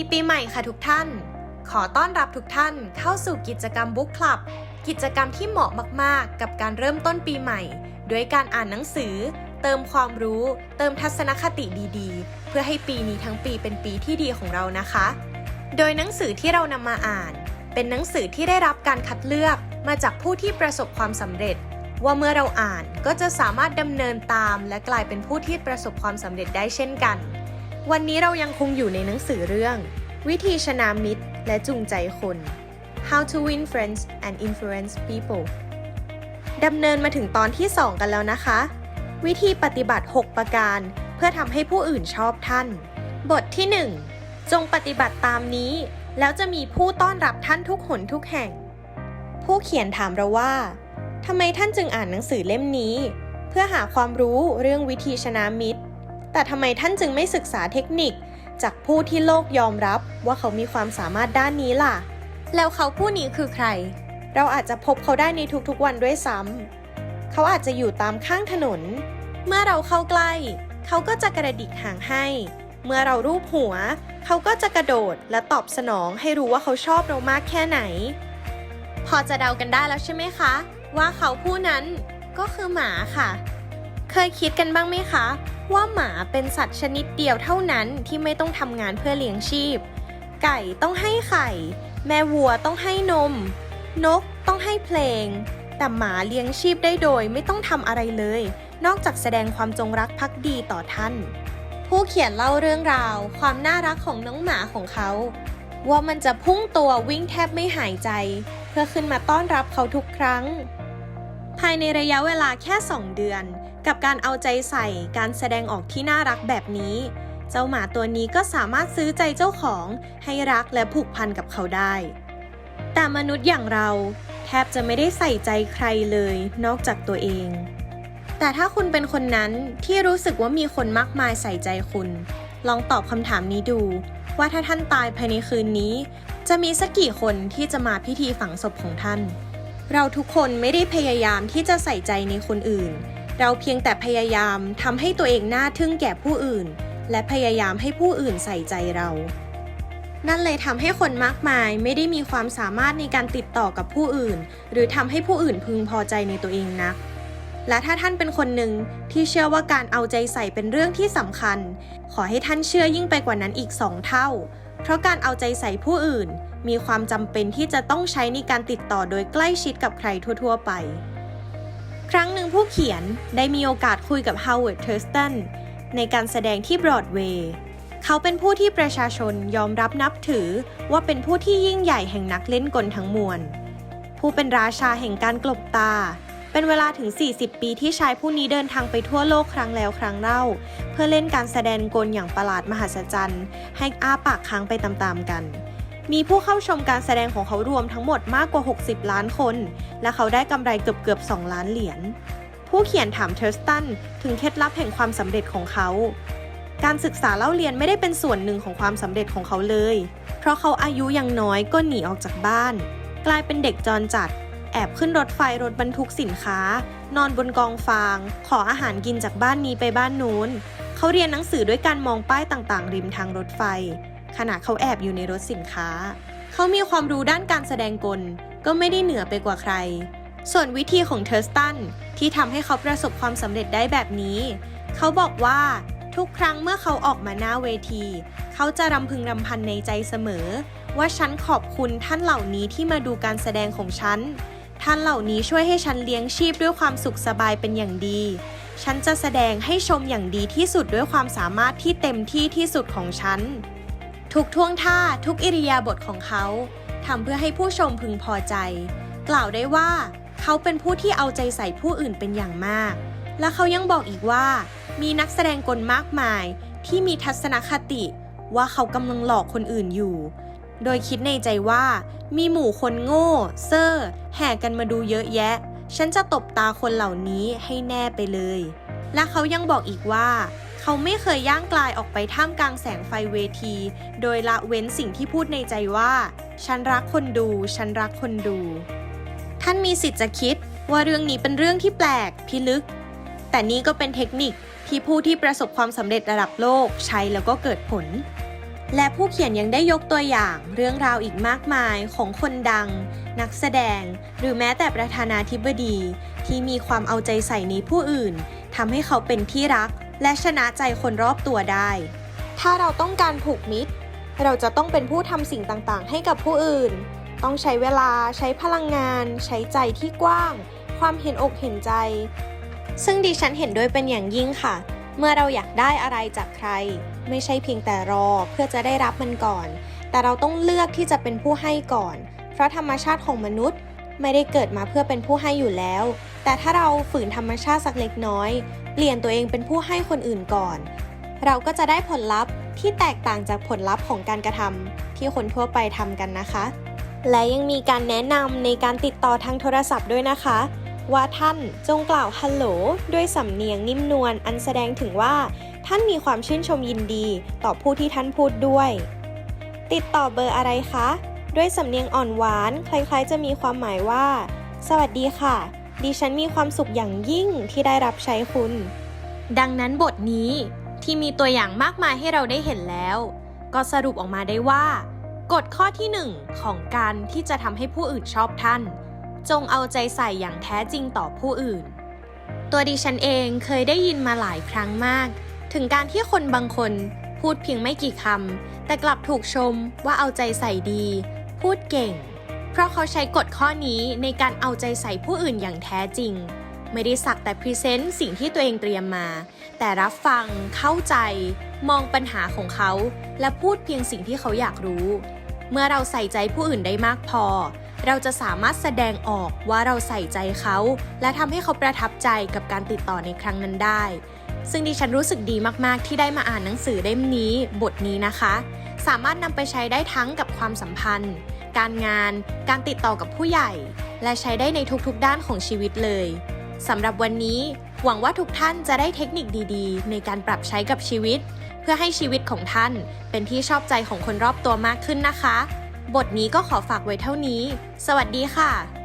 ดีปีใหม่ค่ะทุกท่าน ขอต้อนรับทุกท่านเข้าสู่กิจกรรมบุ๊กคลับ กิจกรรมที่เหมาะมากๆ กับการเริ่มต้นปีใหม่ ด้วยการอ่านหนังสือ เติมความรู้ เติมทัศนคติดีๆ เพื่อให้ปีนี้ทั้งปีเป็นปีที่ดีของเรานะคะ โดยหนังสือที่เรานำมาอ่าน เป็นหนังสือที่ได้รับการคัดเลือกมาจากผู้ที่ประสบความสำเร็จ ว่าเมื่อเราอ่านก็จะสามารถดำเนินตาม และกลายเป็นผู้ที่ประสบความสำเร็จได้เช่นกัน วันนี้เรายังคงอยู่ในหนังสือเรื่อง วิธีชนะมิตร และจูงใจคน How to win friends and influence people ดำเนินมาถึงตอนที่ 2 กันแล้วนะคะ วิธีปฏิบัติ 6 ประการ เพื่อทำให้ผู้อื่นชอบท่าน บทที่ 1 จงปฏิบัติตามนี้ แล้วจะมีผู้ต้อนรับท่านทุกหนทุกแห่ง ผู้เขียนถามเราว่าทำไมท่านจึงอ่านหนังสือเล่มนี้ เพื่อหาความรู้เรื่องวิธีชนะมิตร แต่ทำไมท่านจึงไม่ศึกษาเทคนิค จากผู้ที่โลกยอมรับว่าเขามีความสามารถด้านนี้ล่ะ แล้วเขาผู้นี้คือใคร เราอาจจะพบเขาได้ในทุกๆวันด้วยซ้ำเขาอาจจะอยู่ตามข้างถนน เมื่อเราเข้าใกล้ เขาก็จะกระดิกหางให้ เมื่อเรารูปหัว เขาก็จะกระโดดและตอบสนองให้รู้ว่าเขาชอบเรามากแค่ไหน พอจะเดากันได้แล้วใช่ไหมคะ ว่าเขาผู้นั้นก็คือหมาค่ะ เคยคิดกันบ้างไหมคะ ว่าหมาเป็นสัตว์ชนิดเดียวเท่านั้นที่ไม่ต้องทำงานเพื่อเลี้ยงชีพ ไก่ต้องให้ไข่ แม่วัวต้องให้นม นกต้องให้เพลง แต่หมาเลี้ยงชีพได้โดยไม่ต้องทำอะไรเลย นอกจากแสดงความจงรักภักดีต่อท่าน ผู้เขียนเล่าเรื่องราว ความน่ารักของน้องหมาของเขา ว่ามันจะพุ่งตัววิ่งแทบไม่หายใจ เพื่อขึ้นมาต้อนรับเขาทุกครั้ง ภายในระยะเวลาแค่ 2 เดือน กับการเอาใจใส่การแสดงออกที่น่ารักแบบนี้ เจ้าหมาตัวนี้ก็สามารถซื้อใจเจ้าของให้รักและผูกพันกับเขาได้ แต่มนุษย์อย่างเราแทบจะไม่ได้ใส่ใจใครเลยนอกจากตัวเอง แต่ถ้าคุณเป็นคนนั้นที่รู้สึกว่ามีคนมากมายใส่ใจคุณ ลองตอบคำถามนี้ดู ว่าถ้าท่านตายภายในคืนนี้ จะมีสักกี่คนที่จะมาพิธีฝังศพของท่าน เราทุกคนไม่ได้พยายามที่จะใส่ใจในคนอื่น เราเพียงแต่พยายามทำให้ตัวเองน่าทึ่งแก่ผู้อื่น และพยายามให้ผู้อื่นใส่ใจเรา นั่นเลยทำให้คนมากมายไม่ได้มีความสามารถในการติดต่อกับผู้อื่น หรือทำให้ผู้อื่นพึงพอใจในตัวเองนักและถ้าท่านเป็นคนหนึ่งที่เชื่อว่าการเอาใจใส่เป็นเรื่องที่สำคัญ ขอให้ท่านเชื่อยิ่งไปกว่านั้นอีกสองเท่า เพราะการเอาใจใส่ผู้อื่น มีความจำเป็นที่จะต้องใช้ในการติดต่อโดยใกล้ชิดกับใครทั่ว ๆ ไป ครั้งหนึ่งผู้เขียนได้มีโอกาสคุยกับ Howard Thurston ในการแสดงที่บรอดเวย์ เขาเป็นผู้ที่ประชาชนยอมรับนับถือว่าเป็นผู้ที่ยิ่งใหญ่แห่งนักเล่นกลทั้งมวล ผู้เป็นราชาแห่งการกลบตา เป็นเวลาถึง 40 ปีที่ชายผู้นี้เดินทางไปทั่วโลกครั้งแล้วครั้งเล่า เพื่อเล่นการแสดงกลอย่างประหลาดมหัศจรรย์ ให้อ้าปากค้างไปตามๆกัน มีผู้เข้าชมการแสดงของเขารวมทั้งหมดมากกว่า 60 ล้านคน และเขาได้กำไรเกือบๆ2ล้านเหรียญ ผู้เขียนถามเทอร์สตันถึงเคล็ดลับแห่งความสำเร็จของเขา การศึกษาเล่าเรียนไม่ได้เป็นส่วนหนึ่งของความสำเร็จของเขาเลย เพราะเขาอายุยังน้อยก็หนีออกจากบ้าน กลายเป็นเด็กจรจัด แอบขึ้นรถไฟรถบรรทุกสินค้า นอนบนกองฟาง ขออาหารกินจากบ้านนี้ไปบ้านนู้น เขาเรียนหนังสือด้วยการมองป้ายต่างๆ ริมทางรถไฟ ขณะเขาแอบอยู่ในรถสินค้า เขามีความรู้ด้านการแสดงกล ก็ไม่ได้เหนือไปกว่าใคร ส่วนวิธีของเทอร์สตันที่ทำให้เขาประสบความสำเร็จได้แบบนี้ เขาบอกว่าทุกครั้งเมื่อเขาออกมาหน้าเวที เขาจะรำพึงรำพันในใจเสมอ ว่าฉันขอบคุณท่านเหล่านี้ที่มาดูการแสดงของฉัน ท่านเหล่านี้ช่วยให้ฉันเลี้ยงชีพด้วยความสุขสบายเป็นอย่างดี ฉันจะแสดงให้ชมอย่างดีที่สุดด้วยความสามารถที่เต็มที่ที่สุดของฉัน ทุกท่วงท่าทุกอิริยาบถของเขาทำเพื่อให้ผู้ชมพึงพอใจ กล่าวได้ว่า เขาเป็นผู้ที่เอาใจใส่ผู้อื่นเป็นอย่างมาก และเขายังบอกอีกว่า มีนักแสดงกลมากมาย ที่มีทัศนคติ ว่าเขากำลังหลอกคนอื่นอยู่ โดยคิดในใจว่า มีหมู่คนโง่ เซอร์แห่กันมาดูเยอะแยะ ฉันจะตบตาคนเหล่านี้ให้แน่ไปเลย และเขายังบอกอีกว่า เขาไม่เคยย่างกลายออกไปท่ามกลางแสงไฟเวที โดยละเว้นสิ่งที่พูดในใจว่า ฉันรักคนดู ฉันรักคนดู ท่านมีสิทธิ์จะคิดว่าเรื่องนี้เป็นเรื่องที่แปลกพิลึก แต่นี่ก็เป็นเทคนิคที่ผู้ที่ประสบความสำเร็จระดับโลกใช้แล้วก็เกิดผล และผู้เขียนยังได้ยกตัวอย่างเรื่องราวอีกมากมายของคนดัง นักแสดง หรือแม้แต่ประธานาธิบดี ที่มีความเอาใจใส่ในผู้อื่นทำให้เขาเป็นที่รัก และชนะใจคนรอบตัวได้ ถ้าเราต้องการผูกมิตร เราจะต้องเป็นผู้ทำสิ่งต่างๆ ให้กับผู้อื่น ต้องใช้เวลาใช้พลังงาน ใช้ใจที่กว้าง ความเห็นอกเห็นใจ ซึ่งดิฉันเห็นด้วยเป็นอย่างยิ่งค่ะ เมื่อเราอยากได้อะไรจากใคร ไม่ใช่เพียงแต่รอเพื่อจะได้รับมันก่อน แต่เราต้องเลือกที่จะเป็นผู้ให้ก่อน เพราะธรรมชาติของมนุษย์ไม่ได้เกิดมาเพื่อเป็นผู้ให้อยู่แล้ว แต่ถ้าเราฝืนธรรมชาติสักเล็กน้อย เปลี่ยนตัวเองเป็นผู้ให้คนอื่นก่อน เราก็จะได้ผลลัพธ์ที่แตกต่างจากผลลัพธ์ของการกระทำที่คนทั่วไปทำกันนะคะ และยังมีการแนะนำในการติดต่อทางโทรศัพท์ด้วยนะคะ ว่าท่านจงกล่าวฮัลโหลด้วยสำเนียงนิ่มนวลอันแสดงถึงว่า ท่านมีความชื่นชมยินดีต่อผู้ที่ท่านพูดด้วย ติดต่อเบอร์อะไรคะ ด้วยสำเนียงอ่อนหวาน คล้ายๆ จะมีความหมายว่า สวัสดีค่ะ ดิฉันมีความสุขอย่างยิ่งที่ได้รับใช้คุณ ดังนั้นบทนี้ที่มีตัวอย่างมากมายให้เราได้เห็นแล้ว ก็สรุปออกมาได้ว่า กฎข้อที่หนึ่งของการที่จะทำให้ผู้อื่นชอบท่าน จงเอาใจใส่อย่างแท้จริงต่อผู้อื่น ตัวดิฉันเองเคยได้ยินมาหลายครั้งมาก ถึงการที่คนบางคนพูดเพียงไม่กี่คำแต่กลับถูกชมว่าเอาใจใส่ดี พูดเก่ง เพราะเขาใช้กฎข้อนี้ในการเอาใจใส่ผู้อื่นอย่างแท้จริง ไม่ได้สักแต่พรีเซนต์สิ่งที่ตัวเองเตรียมมา แต่รับฟัง เข้าใจ มองปัญหาของเขา และพูดเพียงสิ่งที่เขาอยากรู้ เมื่อเราใส่ใจผู้อื่นได้มากพอ เราจะสามารถแสดงออกว่าเราใส่ใจเขา และทำให้เขาประทับใจกับการติดต่อในครั้งนั้นได้ ซึ่งดิฉันรู้สึกดีมาก ๆ ที่ได้มาอ่านหนังสือเล่มนี้ บทนี้นะคะ สามารถนำไปใช้ได้ทั้งกับความสัมพันธ์ การงาน การติดต่อกับผู้ใหญ่ และใช้ได้ในทุกๆด้านของชีวิตเลยสำหรับวันนี้ หวังว่าทุกท่านจะได้เทคนิคดีๆ ในการปรับใช้กับชีวิต เพื่อให้ชีวิตของท่านเป็นที่ชอบใจของคนรอบตัวมากขึ้นนะคะ บทนี้ก็ขอฝากไว้เท่านี้ สวัสดีค่ะ